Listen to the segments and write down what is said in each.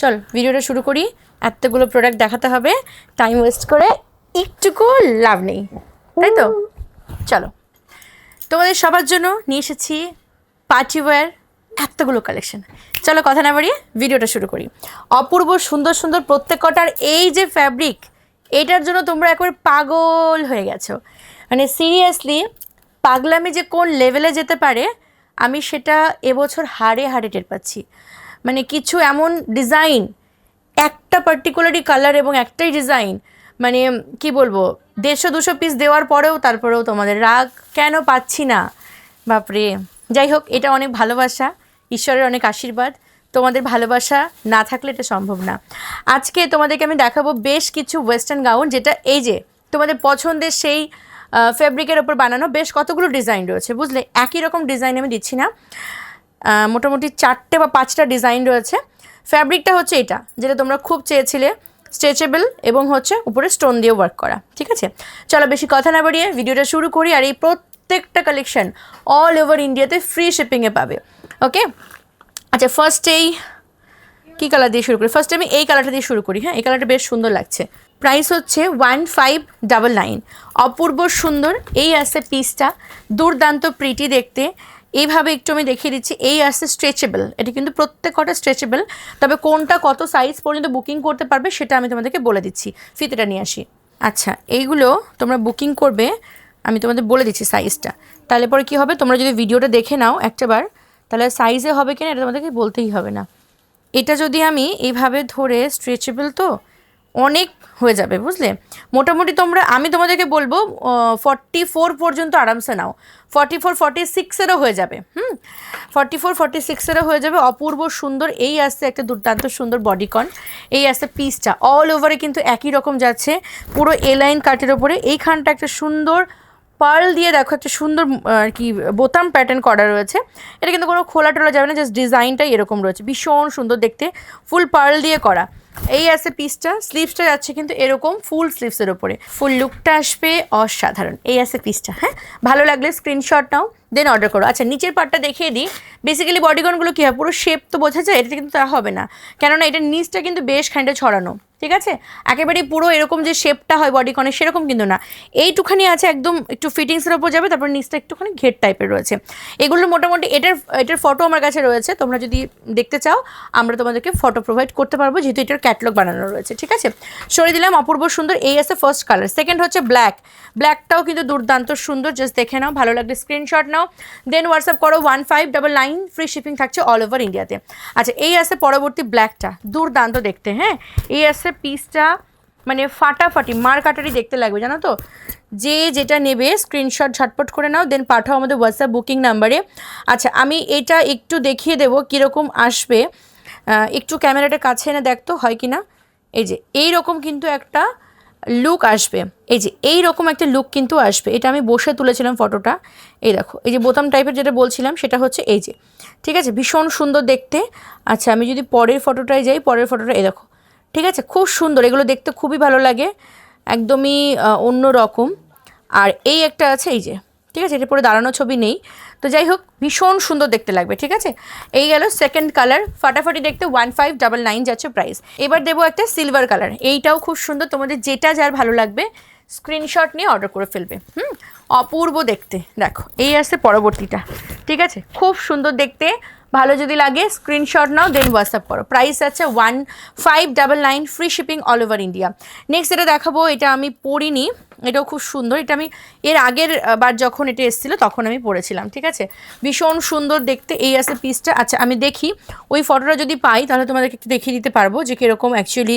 চল, ভিডিওটা শুরু করি। এতগুলো প্রোডাক্ট দেখাতে হবে। টাইম ওয়েস্ট করে একটুকু লাভ নেই। তাই তো? চলো। তোমাদের সবার জন্য নিয়ে এসেছি পার্টি ওয়্যার এতগুলো কালেকশন চলো, কথা না বাড়িয়ে ভিডিওটা শুরু করি। অপূর্ব সুন্দর সুন্দর প্রত্যেক কটার এই যে ফ্যাব্রিক এটার জন্য তোমরা একবার পাগল হয়ে গেছো। মানে সিরিয়াসলি পাগলামি যে কোন লেভেলে যেতে পারে, আমি সেটা এবছর হাড়ে হাড়ে টের পাচ্ছি। মানে কিছু এমন ডিজাইন একটা পার্টিকুলারই কালার এবং একটাই ডিজাইন মানে কি বলব, দেড়শো দুশো পিস দেওয়ার পরেও তারপরেও তোমাদের রাগ কেন পাচ্ছি না? বাপরে। যাই হোক, এটা অনেক ভালোবাসা, ঈশ্বরের অনেক আশীর্বাদ। তোমাদের ভালোবাসা না থাকলে এটা সম্ভব না। আজকে তোমাদেরকে আমি দেখাবো বেশ কিছু ওয়েস্টার্ন গাউন যেটা এই যে, তোমাদের পছন্দের সেই ফেব্রিকের ওপর বানানো বেশ কতগুলো ডিজাইন রয়েছে, বুঝলে? একই রকম ডিজাইন আমি দিচ্ছি না। মোটামুটি চারটে বা পাঁচটা ডিজাইন রয়েছে। ফ্যাব্রিকটা হচ্ছে এটা, যেটা তোমরা খুব চেয়েছিলে, স্ট্রেচেবল এবং হচ্ছে উপরে স্টোন দিয়ে ওয়ার্ক করা, ঠিক আছে? চলো বেশি কথা না বাড়িয়ে ভিডিওটা শুরু করি আর এই প্রত্যেকটা কালেকশন অল ওভার ইন্ডিয়াতে ফ্রি শিপিংয়ে পাবে ওকে আচ্ছা ফার্স্ট এই কী কালার দিয়ে শুরু করি? ফার্স্ট আমি এই কালারটা দিয়ে শুরু করি হ্যাঁ? এই কালারটা বেশ সুন্দর লাগছে। প্রাইস হচ্ছে ওয়ান ফাইভ ডাবল নাইন অপূর্ব সুন্দর এই আছে পিসটা দুর্দান্ত প্রিটি দেখতে। এইভাবে একটু আমি দেখিয়ে দিচ্ছি এই আসছে স্ট্রেচেবল এটা কিন্তু প্রত্যেক কটা স্ট্রেচেবল তবে কোনটা কত সাইজ পর্যন্ত বুকিং করতে পারবে সেটা আমি তোমাদেরকে বলে দিচ্ছি। ফিতেটা নিয়ে আসি। আচ্ছা এইগুলো তোমরা বুকিং করবে, আমি তোমাদের বলে দিচ্ছি সাইজটা তাহলে পরে কী হবে? তোমরা যদি ভিডিওটা দেখে নাও একটাবার, তাহলে সাইজে হবে কিনা এটা তোমাদেরকে বলতেই হবে না। এটা যদি আমি এইভাবে ধরে স্ট্রেচেবল তো অনেক হয়ে যাবে, বুঝলে? মোটামুটি তোমরা, আমি তোমাদেরকে বলব ফর্টি ফোর পর্যন্ত আরামসে নাও। ফর্টি ফোর ফর্টি সিক্সেরও হয়ে যাবে, হুম? ফর্টি ফোর ফর্টি সিক্সেরও হয়ে যাবে। অপূর্ব সুন্দর, এই আসছে একটা দুর্দান্ত সুন্দর বডিকন এই আসছে পিসটা অল ওভারে কিন্তু একই রকম যাচ্ছে। পুরো এ লাইন কাটের ওপরে। এইখানটা একটা সুন্দর পার্ল দিয়ে দেখো একটা সুন্দর আর কি, বোতাম প্যাটার্ন করা রয়েছে। এটা কিন্তু কোনো খোলা টোলা যাবে না জাস্ট ডিজাইনটাই এরকম রয়েছে। ভীষণ সুন্দর দেখতে ফুল পার্ল দিয়ে করা। এই আছে পিসটা স্লিভসটা যাচ্ছে কিন্তু এরকম ফুল স্লিভসের ওপরে ফুল লুকটা আসবে অসাধারণ। এই আছে পিসটা হ্যাঁ? ভালো লাগলে স্ক্রিনশট নাও দেন অর্ডার করো। আচ্ছা নিচের পার্টটা দেখিয়ে দিই। বেসিক্যালি বডিগনগুলো কী হয়, পুরো শেপ তো বোঝা যায়, এটা কিন্তু তা হবে না। কেননা এটার নিচটা কিন্তু বেশ খানিকটা ছড়ানো। ঠিক আছে? একেবারেই পুরো এরকম যে শেপটা হয় বডিকনের সেরকম কিন্তু না। এইটুখানি আছে একদম একটু ফিটিংসের ওপর যাবে, তারপর নিচটা একটুখানি ঘের টাইপের রয়েছে। এগুলো মোটামুটি এটার এটার ফটো আমার কাছে রয়েছে, তোমরা যদি দেখতে চাও, আমরা তোমাদেরকে ফটো প্রোভাইড করতে পারব, যেহেতু এটার ক্যাটলগ বানানো রয়েছে, ঠিক আছে? সরে দিলাম, অপূর্ব সুন্দর, এই আছে ফার্স্ট কালার সেকেন্ড হচ্ছে ব্ল্যাক ব্ল্যাকটাও কিন্তু দুর্দান্ত সুন্দর জাস্ট দেখে নাও, ভালো লাগলে স্ক্রিনশট নাও। দেন হোয়াটসঅ্যাপ করো one five double nine free shipping থাকছে অল ওভার ইন্ডিয়াতে আচ্ছা এই আছে পরবর্তী ব্ল্যাকটা দুর্দান্ত দেখতে হ্যাঁ? এই আছে পিসটা মানে ফাটাফাটি মার কাটারি দেখতে লাগবে, জানো তো? যে যেটা নেবে স্ক্রিনশট ঝটপট করে নাও দেন পাঠাও আমাদের হোয়াটসঅ্যাপ বুকিং নাম্বারে আচ্ছা আমি এটা একটু দেখিয়ে দেবো কীরকম আসবে। একটু ক্যামেরাটা কাছে এনে দেখতো হয় কি না এই যে এই রকম কিন্তু একটা লুক আসবে। এই যে এই রকম একটা লুক কিন্তু আসবে। এটা আমি বসে তুলেছিলাম ফটোটা এই দেখো, এই যে বোতাম টাইপের যেটা বলছিলাম, সেটা হচ্ছে এই যে। ঠিক আছে? ভীষণ সুন্দর দেখতে। আচ্ছা আমি যদি পরের ফটোটায় যাই, পরের ফটোটা এই দেখো। ঠিক আছে? খুব সুন্দর। এগুলো দেখতে খুবই ভালো লাগে। একদমই অন্য রকম। আর এই একটা আছে, এই যে, ঠিক আছে? এটা পরে দাঁড়ানো ছবি নেই। তো যাই হোক, ভীষণ সুন্দর দেখতে লাগবে, ঠিক আছে? এই গেল সেকেন্ড কালার ফাটাফাটি দেখতে ওয়ান ফাইভ ডাবল নাইন যাচ্ছে প্রাইস এবার দেবো একটা সিলভার কালার এইটাও খুব সুন্দর। তোমাদের যেটা যার ভালো লাগবে স্ক্রিনশট নিয়ে অর্ডার করে ফেলবে। হুম? অপূর্ব দেখতে। দেখো, এই আসছে পরবর্তীটা। ঠিক আছে? খুব সুন্দর দেখতে। ভালো যদি লাগে স্ক্রিনশট নাও দেন হোয়াটসঅ্যাপ করো। প্রাইস আছে one five double nine free shipping all over India next এটা দেখাবো, এটা আমি পরিনি এটাও খুব সুন্দর। এটা আমি এর আগের বার যখন এটা এসেছিল, তখন আমি পরেছিলাম ঠিক আছে? ভীষণ সুন্দর দেখতে। এই আছে পিসটা আচ্ছা আমি দেখি। ওই ফটোটা যদি পাই, তাহলে তোমাদেরকে একটু দেখিয়ে দিতে পারব যে কীরকম অ্যাকচুয়ালি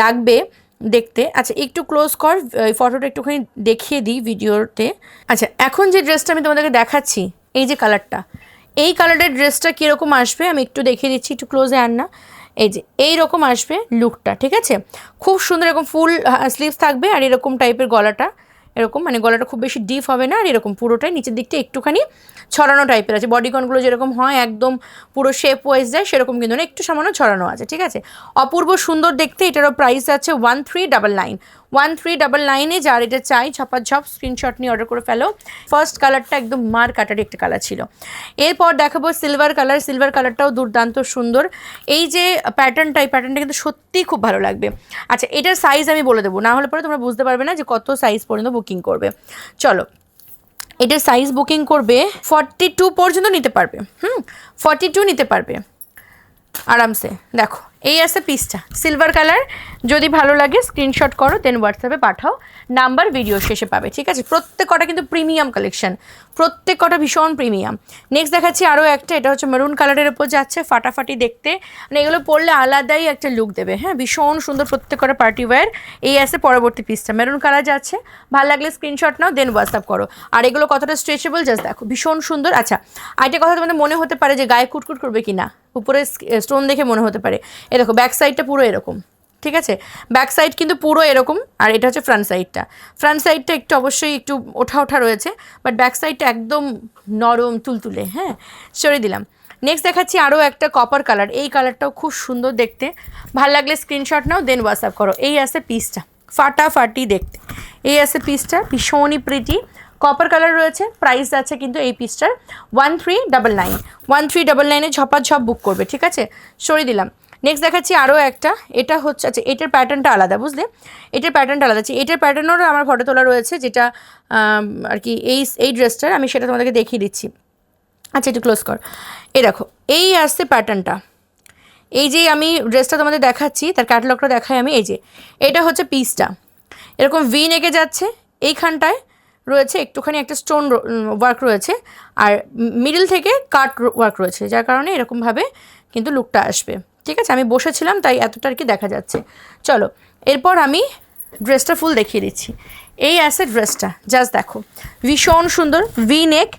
লাগবে দেখতে। আচ্ছা একটু ক্লোজ কর ফটোটা একটুখানি দেখিয়ে দিই ভিডিওতে আচ্ছা এখন যে ড্রেসটা আমি তোমাদেরকে দেখাচ্ছি এই যে কালারটা, এই কালারের ড্রেসটা কীরকম আসবে আমি একটু দেখিয়ে দিচ্ছি, একটু ক্লোজে আন না। এই যে এই রকম আসবে লুকটা ঠিক আছে? খুব সুন্দর এরকম ফুল স্লিভস থাকবে আর এরকম টাইপের গলাটা, এরকম মানে গলাটা খুব বেশি ডিপ হবে না আর এরকম পুরোটাই নিচের দিকটা একটুখানি ছড়ানো টাইপের আছে। বডিকনগুলো যেরকম হয় একদম পুরো শেপ ওয়াইজ যায়, সেরকম কিন্তু না, একটু সামান্য ছড়ানো আছে, ঠিক আছে? অপূর্ব সুন্দর দেখতে এটারও প্রাইস আছে one three double nine one three double নাইনে যার এটা চাই ছাপা ঝপ স্ক্রিনশট নিয়ে অর্ডার করে ফেলো। ফার্স্ট কালারটা একদম মার কাটারি একটা কালার ছিল। এরপর দেখাবো সিলভার কালার সিলভার কালারটাও দুর্দান্ত সুন্দর। এই যে প্যাটার্নটা এই প্যাটার্নটা কিন্তু সত্যিই খুব ভালো লাগবে। আচ্ছা এটার সাইজ আমি বলে দেবো। না হলে পরে তোমরা বুঝতে পারবে না যে কত সাইজ পর্যন্ত বুকিং করবে। চলো, এটার সাইজ বুকিং করবে ফর্টি টু পর্যন্ত নিতে পারবে। হুম ফর্টি টু নিতে পারবে। আরামসে, দেখো এই আছে পিসটা সিলভার কালার যদি ভালো লাগে স্ক্রিনশট করো দেন হোয়াটসঅ্যাপে পাঠাও। নাম্বার ভিডিও শেষে পাবে, ঠিক আছে? প্রত্যেক কটা কিন্তু প্রিমিয়াম কালেকশন প্রত্যেক কটা ভীষণ প্রিমিয়াম নেক্সট দেখাচ্ছি আরও একটা, এটা হচ্ছে মেরুন কালারের ওপর যাচ্ছে, ফাটাফাটি দেখতে। মানে এগুলো পরলে আলাদাই একটা লুক দেবে হ্যাঁ? ভীষণ সুন্দর প্রত্যেক কটা পার্টি ওয়্যার এই আছে পরবর্তী পিসটা মেরুন কালার যাচ্ছে। ভালো লাগলে স্ক্রিনশট নাও দেন হোয়াটসঅ্যাপ করো। আর এগুলো কতটা স্ট্রেচেবল জাস্ট দেখো, ভীষণ সুন্দর। আচ্ছা আরেকটা কথা তোমাদের মনে হতে পারে যে গায়ে কুটকুট করবে কি না উপরে স্টোন দেখে মনে হতে পারে। এ দেখো ব্যাক সাইডটা পুরো এরকম, ঠিক আছে? ব্যাক সাইড কিন্তু পুরো এরকম, আর এটা হচ্ছে ফ্রন্ট সাইডটা ফ্রন্ট সাইডটা একটু অবশ্যই একটু ওঠা ওঠা রয়েছে বাট ব্যাক সাইডটা একদম নরম, তুলতুলে হ্যাঁ? সরে দিলাম। নেক্সট দেখাচ্ছি আরও একটা কপার কালার এই কালারটাও খুব সুন্দর দেখতে। ভালো লাগলে স্ক্রিনশট নাও দেন হোয়াটসঅ্যাপ করো। এই আছে পিসটা ফাটাফাটি দেখতে। এই আছে পিসটা ভীষণই প্রিটি কপার কালার রয়েছে প্রাইস আছে কিন্তু এই পিসটার one three double nine one three double নাইনে ঝপা ঝপ বুক করবে, ঠিক আছে? সরিয়ে দিলাম। নেক্সট দেখাচ্ছি আরও একটা। এটা হচ্ছে আচ্ছা এটার প্যাটার্নটা আলাদা, বুঝলে? এটার প্যাটার্নটা আলাদা। আছে এটার প্যাটার্নেরও আমার ফটো তোলা রয়েছে, যেটা আর কি, এই এই ড্রেসটার আমি সেটা তোমাদেরকে দেখিয়ে দিচ্ছি। আচ্ছা একটু ক্লোজ কর। এই দেখো, এই আসছে প্যাটার্নটা এই যে আমি ড্রেসটা তোমাদের দেখাচ্ছি, তার ক্যাটালগটা দেখাই আমি, এই যে, এটা হচ্ছে পিসটা এরকম ভি নেকে যাচ্ছে, এইখানটায় রয়েছে একটুখানি একটা স্টোন ওয়ার্ক রয়েছে, আর মিডল থেকে কাট ওয়ার্ক রয়েছে, যার কারণে এরকমভাবে কিন্তু লুকটা আসবে। ঠিক আছে, আমি বসেছিলাম, তাই এতটা আর কি দেখা যাচ্ছে। চলো, এরপর আমি ড্রেসটা ফুল দেখিয়ে দিচ্ছি। এই আছে ড্রেসটা জাস্ট দেখো। ভীষণ সুন্দর ভি নেক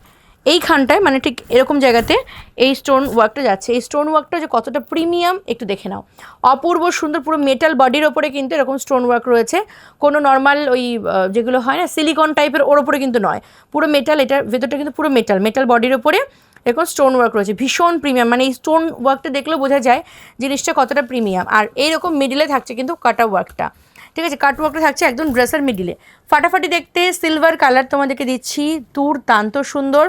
এইখানটায় মানে ঠিক এরকম জায়গাতে এই স্টোন ওয়ার্কটা যাচ্ছে। এই স্টোন ওয়ার্কটা যে কতটা প্রিমিয়াম একটু দেখে নাও। অপূর্ব সুন্দর, পুরো মেটাল বডির ওপরে কিন্তু এরকম স্টোন ওয়ার্ক রয়েছে। কোনো নর্মাল ওই যেগুলো হয় না সিলিকন টাইপের ওর ওপরে কিন্তু নয়। পুরো মেটাল এটার ভেতরটা কিন্তু পুরো মেটাল মেটাল বডির ওপরে। এরকম স্টোন ওয়ার্ক রয়েছে, ভীষণ প্রিমিয়াম মানে এই স্টোন ওয়ার্কটা দেখলেও বোঝা যায় জিনিসটা কতটা প্রিমিয়াম আর এইরকম মিডিলে থাকছে কিন্তু কাটা ওয়ার্কটা ঠিক আছে কাট ওয়ার্কটা থাকছে একদম ড্রেসের মিডিলে ফাটাফাটি দেখতে সিলভার কালার তোমাদেরকে দিচ্ছি দুর্দান্ত সুন্দর।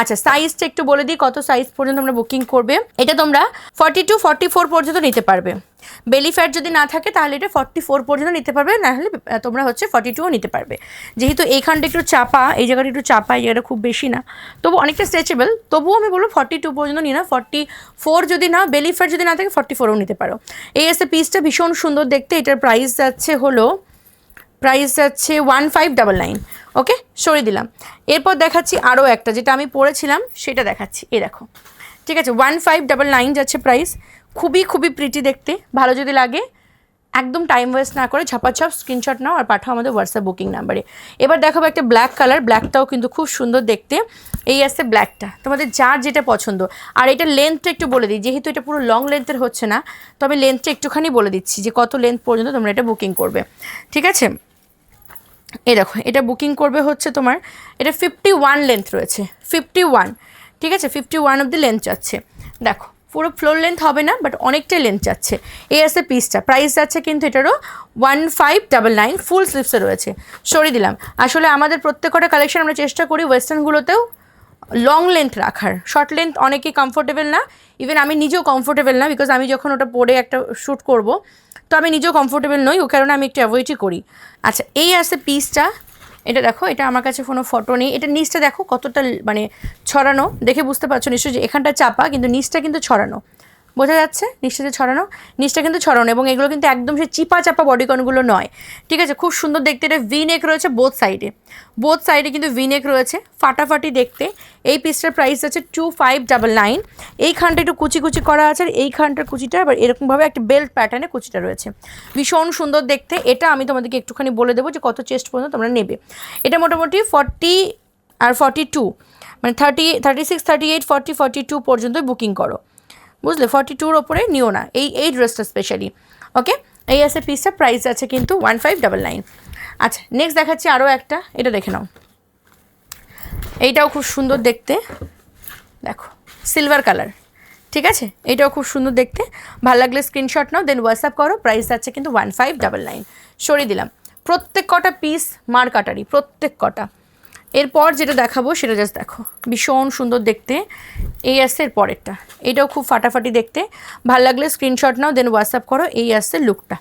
আচ্ছা সাইজটা একটু বলে দিই, কত সাইজ পর্যন্ত তোমরা বুকিং করবে। এটা তোমরা ফর্টি টু ফর্টি ফোর পর্যন্ত নিতে পারবে। বেলি ফ্যাট যদি না থাকে, তাহলে এটা ফর্টি ফোর পর্যন্ত নিতে পারবে, না হলে তোমরা হচ্ছে ফর্টি টুও নিতে পারবে। যেহেতু এইখানটা একটু চাপা, এই জায়গাটা একটু চাপা, এই জায়গাটা খুব বেশি না। তবু অনেকটা স্ট্রেচেবল তবুও আমি বলব ফর্টি টু পর্যন্ত নিয়ে না ফর্টি ফোর যদি না বেলি ফ্যাট যদি না থাকে ফর্টি ফোরও নিতে পারো। এই এসে পিসটা ভীষণ সুন্দর দেখতে, এটার প্রাইস যাচ্ছে হলো প্রাইস যাচ্ছে one five double nine okay সরিয়ে দিলাম। এরপর দেখাচ্ছি আরও একটা, যেটা আমি পড়েছিলাম, সেটা দেখাচ্ছি। এ দেখো, ঠিক আছে ওয়ান ফাইভ ডাবল নাইন যাচ্ছে প্রাইস খুবই খুবই প্রিটি দেখতে। ভালো যদি লাগে, একদম টাইম ওয়েস্ট না করে ঝাপাঝপ স্ক্রিনশট নাও আর পাঠাও আমাদের হোয়াটসঅ্যাপ বুকিং নাম্বারে এবার দেখাবো একটা ব্ল্যাক কালার ব্ল্যাকটাও কিন্তু খুব সুন্দর দেখতে। এই আসছে ব্ল্যাকটা তোমাদের যার যেটা পছন্দ। আর এটা লেন্থটা একটু বলে দিই, যেহেতু এটা পুরো লং লেন্থের হচ্ছে না তো আমি লেন্থটা একটুখানি বলে দিচ্ছি যে কত লেন্থ পর্যন্ত তোমরা এটা বুকিং করবে। ঠিক আছে? এই দেখো, এটা বুকিং করবে হচ্ছে তোমার, এটা ফিফটি ওয়ান লেন্থ রয়েছে ফিফটি ওয়ান ঠিক আছে? Fifty one of the length যাচ্ছে। দেখো পুরো ফ্লোর লেন্থ হবে না বাট অনেকটাই লেন্থ যাচ্ছে। এই আছে পিসটা প্রাইস যাচ্ছে কিন্তু এটারও one five double nine full স্লিপসে রয়েছে। সরিয়ে দিলাম। আসলে আমাদের প্রত্যেকটা কালেকশন আমরা চেষ্টা করি ওয়েস্টার্নগুলোতেও লং লেন্থ রাখার। শর্ট লেন্থ অনেকেই কমফোর্টেবল না। ইভেন আমি নিজেও কমফোর্টেবল না বিকজ আমি যখন ওটা পরে একটা শ্যুট করব, তো আমি নিজেও কমফোর্টেবল নই। ও কারণে আমি একটু অ্যাভয়েডই করি। আচ্ছা এই আছে পিসটা এটা দেখো, এটা আমার কাছে কোনো ফটো নেই। এটা নিচটা দেখো কতটা মানে ছড়ানো। দেখে বুঝতে পারছ নিশ্চয়ই যে এখানটা চাপা, কিন্তু নিচটা কিন্তু ছড়ানো। বোঝা যাচ্ছে? নিচটা ছড়ানো? নিচটা কিন্তু ছড়ানো এবং এগুলো কিন্তু একদম সে চিপা চাপা বডিকনগুলো নয়। ঠিক আছে? খুব সুন্দর দেখতে। এটা ভি নেক রয়েছে বোথ সাইডে বোথ সাইডে কিন্তু ভি নেক রয়েছে, ফাটাফাটি দেখতে। এই পিসটার প্রাইস আছে টু ফাইভ ডাবল নাইন এইখানটা একটু কুচি কুচি করা আছে, আর এইখানটার কুচিটা আবার এরকমভাবে একটা বেল্ট প্যাটার্নে কুচিটা রয়েছে। ভীষণ সুন্দর দেখতে। এটা আমি তোমাদেরকে একটুখানি বলে দেবো যে কত চেস্ট পর্যন্ত তোমরা নেবে। এটা মোটামুটি ফর্টি আর ফর্টি টু মানে thirty thirty six thirty eight forty forty two পর্যন্ত বুকিং করো। বুঝলে ফর্টি টুর ওপরে নিও না, এই এই ড্রেসটা স্পেশালি ওকে এই আছে পিসটা প্রাইস আছে কিন্তু ওয়ান ফাইভ ডাবল নাইন আচ্ছা নেক্সট দেখাচ্ছি আরও একটা, এটা দেখে নাও। এইটাও খুব সুন্দর দেখতে, দেখো সিলভার কালার ঠিক আছে? এটাও খুব সুন্দর দেখতে, ভালো লাগলে স্ক্রিনশট নাও দেন হোয়াটসঅ্যাপ করো প্রাইস আছে কিন্তু ওয়ান ফাইভ ডাবল নাইন সরিয়ে দিলাম, প্রত্যেক কটা পিস মার কাটারি, প্রত্যেক কটা। এরপর যেটা দেখাবো সেটা জাস্ট দেখো। ভীষণ সুন্দর দেখতে। এই আসছে এর পরেরটা। এটাও খুব ফাটাফাটি দেখতে। ভালো লাগলে স্ক্রিনশট নাও দেন হোয়াটসঅ্যাপ করো, এই আসছে লুকটা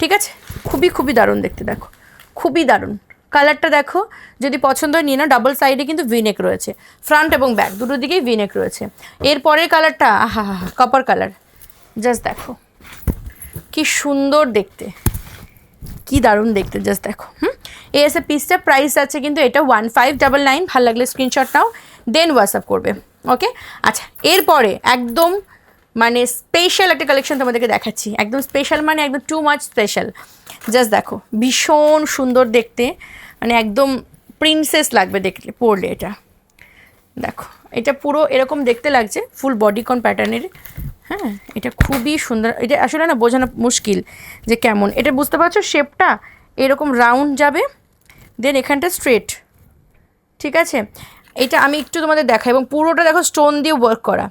ঠিক আছে? খুবই খুবই দারুণ দেখতে, দেখো। খুবই দারুণ। কালারটা দেখো, যদি পছন্দ হয় নিয়ে নাও। ডাবল সাইডে কিন্তু ভিনেক রয়েছে। ফ্রন্ট এবং ব্যাক দুটো দিকেই ভিনেক রয়েছে। এর পরের কালারটা আহা, হা হা কপার কালার জাস্ট দেখো। কি সুন্দর দেখতে। কি দারুণ দেখতে জাস্ট দেখো। হুম? এই এসে পিসটা প্রাইস আছে কিন্তু এটা ওয়ান ফাইভ ডাবল নাইন ভালো লাগলে স্ক্রিনশট নাও দেন হোয়াটসঅ্যাপ করবে ওকে আচ্ছা এরপরে একদম মানে স্পেশাল একটা কালেকশন তোমাদেরকে দেখাচ্ছি, একদম স্পেশাল মানে একদম টু মাচ স্পেশাল জাস্ট দেখো, ভীষণ সুন্দর দেখতে মানে একদম প্রিন্সেস লাগবে দেখলে পড়লে এটা। দেখো, এটা পুরো এরকম দেখতে লাগছে ফুল বডিকন প্যাটার্নের হ্যাঁ এটা খুবই সুন্দর, এটা আসলে না বোঝানো মুশকিল যে কেমন। এটা বুঝতে পারছ শেপটা এরকম রাউন্ড যাবে দেন এখানটা স্ট্রেট ঠিক আছে? এটা আমি একটু তোমাদের দেখাই এবং পুরোটা দেখো স্টোন দিয়ে ওয়ার্ক করা।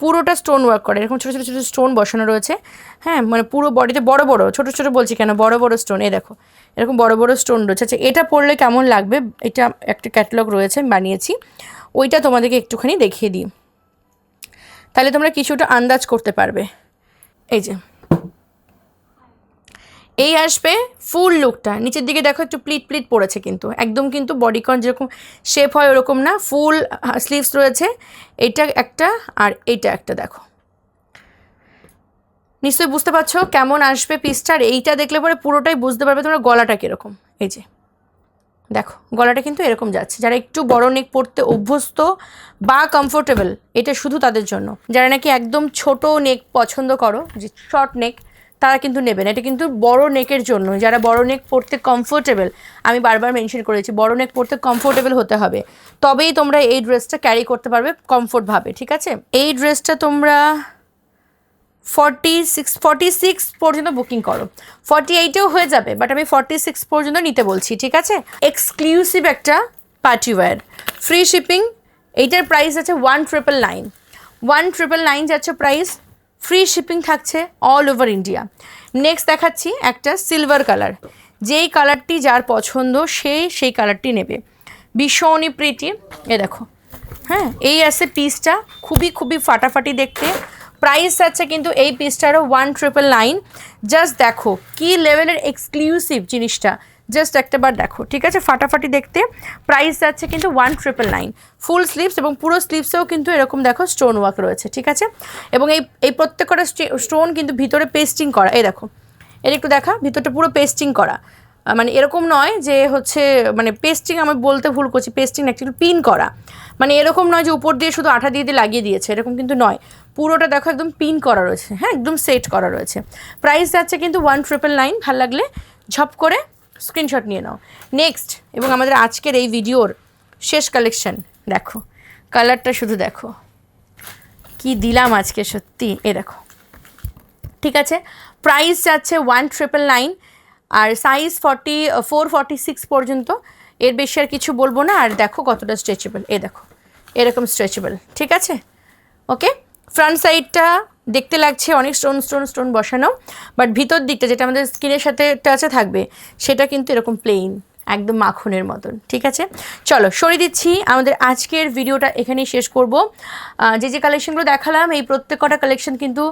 পুরোটা স্টোন ওয়ার্ক করা। এরকম ছোটো ছোটো ছোটো স্টোন বসানো রয়েছে। হ্যাঁ মানে পুরো বডিতে বড় বড়, ছোটো ছোটো বলছি কেন? বড় বড় স্টোন এই দেখো। এরকম বড় বড় স্টোন রয়েছে। আচ্ছা এটা পড়লে কেমন লাগবে? এটা একটা ক্যাটালগ রয়েছে, বানিয়েছি। ওইটা তোমাদেরকে একটুখানি দেখিয়ে দিই। তাহলে তোমরা কিছুটা আন্দাজ করতে পারবে। এই যে। এই আসবে ফুল লুকটা নিচের দিকে দেখো একটু প্লিট প্লিট পড়েছে কিন্তু। একদম কিন্তু বডিকন যেরকম শেপ হয় ওরকম না ফুল স্লিভস রয়েছে। এটা একটা আর এইটা একটা দেখো। নিশ্চয়ই বুঝতে পারছ কেমন আসবে পিসটা আর এইটা দেখলে পরে পুরোটাই বুঝতে পারবে তোমরা গলাটা কীরকম। এই যে, দেখো, গলাটা কিন্তু এরকম যাচ্ছে। যারা একটু বড় নেক পরতে অভ্যস্ত বা কমফোর্টেবল এটা শুধু তাদের জন্য। যারা নাকি একদম ছোট নেক পছন্দ করো, যে শর্ট নেক তারা কিন্তু নেবেন। এটা কিন্তু বড় নেকের জন্য। যারা বড় নেক পড়তে কমফোর্টেবল আমি বারবার মেনশন করেছি, বড় নেক পরতে কমফোর্টেবল হতে হবে। তবেই তোমরা এই ড্রেসটা ক্যারি করতে পারবে কমফোর্টভাবে ঠিক আছে? এই ড্রেসটা তোমরা ফর্টি সিক্স ফর্টি সিক্স পর্যন্ত বুকিং করো। ফর্টি এইটেও হয়ে যাবে বাট আমি ফর্টি সিক্স পর্যন্ত নিতে বলছি, ঠিক আছে? এক্সক্লুসিভ একটা পার্টি ওয়্যার ফ্রি শিপিং এইটার প্রাইস আছে one triple nine one triple nine যাচ্ছে প্রাইস ফ্রি শিপিং থাকছে অল ওভার ইন্ডিয়া নেক্সট দেখাচ্ছি একটা সিলভার কালার যেই কালারটি যার পছন্দ সেই সেই কালারটি নেবে। ভীষণই প্রিটি এ দেখো হ্যাঁ এই আছে পিসটা খুবই খুবই ফাটাফাটি দেখতে। প্রাইস আছে কিন্তু এই পিসটারও ওয়ান ট্রিপল নাইন জাস্ট দেখো, কি লেভেলের এক্সক্লুসিভ জিনিসটা। জাস্ট একটাবার দেখো, ঠিক আছে? ফাটাফাটি দেখতে। প্রাইস যাচ্ছে কিন্তু one triple nine full sleeves এবং পুরো স্লিভসেও কিন্তু এরকম দেখো স্টোন ওয়ার্ক রয়েছে, ঠিক আছে? এবং এই এই প্রত্যেকটা স্টোন কিন্তু ভিতরে পেস্টিং করা। এই দেখো, এর একটু দেখা, ভিতরটা পুরো পেস্টিং করা। মানে এরকম নয় যে হচ্ছে মানে পেস্টিং আমি বলতে ভুল করছি পেস্টিং অ্যাকচুয়ালি পিন করা। মানে এরকম নয় যে উপর দিয়ে শুধু আঠা দিয়ে দিয়ে লাগিয়ে দিয়েছে, এরকম কিন্তু নয়। পুরোটা দেখো একদম পিন করা রয়েছে হ্যাঁ একদম সেট করা রয়েছে। প্রাইস যাচ্ছে কিন্তু ওয়ান ট্রিপল নাইন ভালো লাগলে ঝপ করে স্ক্রিনশট নিয়ে নাও। নেক্সট এবং আমাদের আজকের এই ভিডিওর শেষ কালেকশন দেখো। কালারটা শুধু দেখো। কি দিলাম আজকে সত্যি, এ দেখো। ঠিক আছে? প্রাইস যাচ্ছে ওয়ান ট্রিপল নাইন আর size forty four forty six পর্যন্ত, এর বেশি আর কিছু বলব না। আর দেখো কতটা স্ট্রেচেবল এ দেখো, এরকম স্ট্রেচেবল ঠিক আছে? ওকে ফ্রন্ট সাইডটা দেখতে লাগছে অনেক স্টোন স্টোন স্টোন বসানো বাট ভিতর দিকটা যেটা আমাদের স্কিনের সাথে টাচে থাকবে, সেটা কিন্তু এরকম প্লেন একদম মাখনের মতন। ঠিক আছে? চলো, সরিয়ে দিচ্ছি। আমাদের আজকের ভিডিওটা এখানেই শেষ করব। যে যে কালেকশনগুলো দেখালাম, এই প্রত্যেক কটা কালেকশন কিন্তু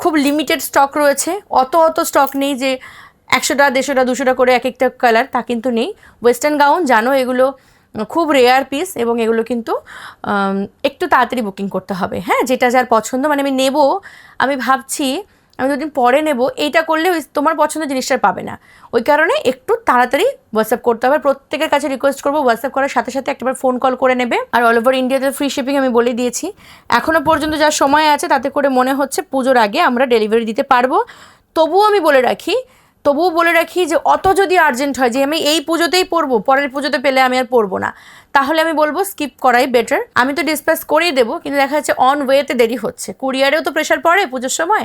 খুব লিমিটেড স্টক রয়েছে। অত অত স্টক নেই যে একশোটা, দেড়শোটা, দুশোটা করে এক একটা কালার তা কিন্তু নেই। ওয়েস্টার্ন গাউন জানো, এগুলো খুব রেয়ার পিস এবং এগুলো কিন্তু একটু তাড়াতাড়ি বুকিং করতে হবে। হ্যাঁ যেটা যার পছন্দ মানে আমি নেব, আমি ভাবছি, আমি দুদিন পরে নেব, এইটা করলে ওই তোমার পছন্দের জিনিসটা পাবে না। ওই কারণে একটু তাড়াতাড়ি হোয়াটসঅ্যাপ করতে হবে। প্রত্যেকের কাছে রিকোয়েস্ট করব হোয়াটসঅ্যাপ করার সাথে সাথে একবার ফোন কল করে নেবে। আর অল ওভার ইন্ডিয়াতে ফ্রি শিপিং আমি বলে দিয়েছি। এখনও পর্যন্ত যা সময় আছে, তাতে করে মনে হচ্ছে পুজোর আগে আমরা ডেলিভারি দিতে পারব। তবুও আমি বলে রাখি তবুও বলে রাখি যে, অত যদি আর্জেন্ট হয় যে, আমি এই পুজোতেই পরবো পরের পুজোতে পেলে আমি আর পরবো না। তাহলে আমি বলব স্কিপ করাই বেটার আমি তো ডিসপ্যাচ করেই দেবো, কিন্তু দেখা যাচ্ছে অন ওয়েতে দেরি হচ্ছে। কুরিয়ারেও তো প্রেশার পড়ে পুজোর সময়।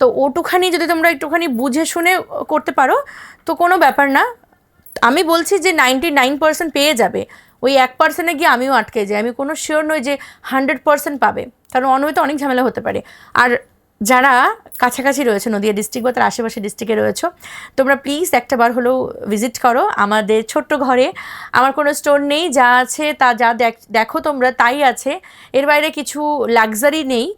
তো ওটুখানি যদি তোমরা একটুখানি বুঝে শুনে করতে পারো, তো কোনো ব্যাপার না। আমি বলছি যে নাইনটি নাইন পার্সেন্ট পেয়ে যাবে। ওই এক পার্সেন্টে গিয়ে আমিও আটকে যাই। আমি কোনো শিওর নই যে হান্ড্রেড পার্সেন্ট পাবে। কারণ অনওয়েতে অনেক ঝামেলা হতে পারে। আর যারা কাছাকাছি রয়েছে, নদিয়া ডিস্ট্রিক্ট বা তার আশেপাশে ডিস্ট্রিক্টে রয়েছে, তোমরা প্লিজ একটা বার হলেও ভিজিট করো। আমাদের ছোট্ট ঘরে আমার কোনো স্টোর নেই, যা আছে তা যা দেখ- তোমরা, তাই আছে। এর বাইরে কিছু লাক্সারি নেই।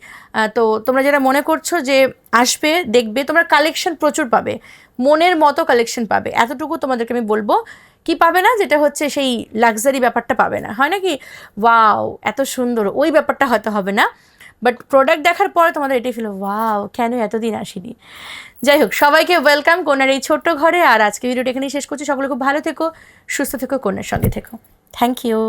তো তোমরা যারা মনে করছ যে আসবে, দেখবে, তোমরা কালেকশন প্রচুর পাবে। মনের মতো কালেকশন পাবে। এতটুকু তোমাদেরকে আমি বলব, কি পাবে না, যেটা হচ্ছে সেই লাক্সারি ব্যাপারটা পাবে না। হয় না কি? ওয়াও এত সুন্দর। ওই ব্যাপারটা হয়তো হবে না। বাট প্রোডাক্ট দেখার পরে তোমাদের এটাই ফিল ওয়াও কেন এতদিন আসিনি? যাই হোক, সবাইকে ওয়েলকাম কোনার এই ছোট্ট ঘরে। আর আজকে ভিডিওটা এখানেই শেষ করছি। সকলে খুব ভালো থেকো, সুস্থ থেকো কোনার সঙ্গে থেকো। Thank you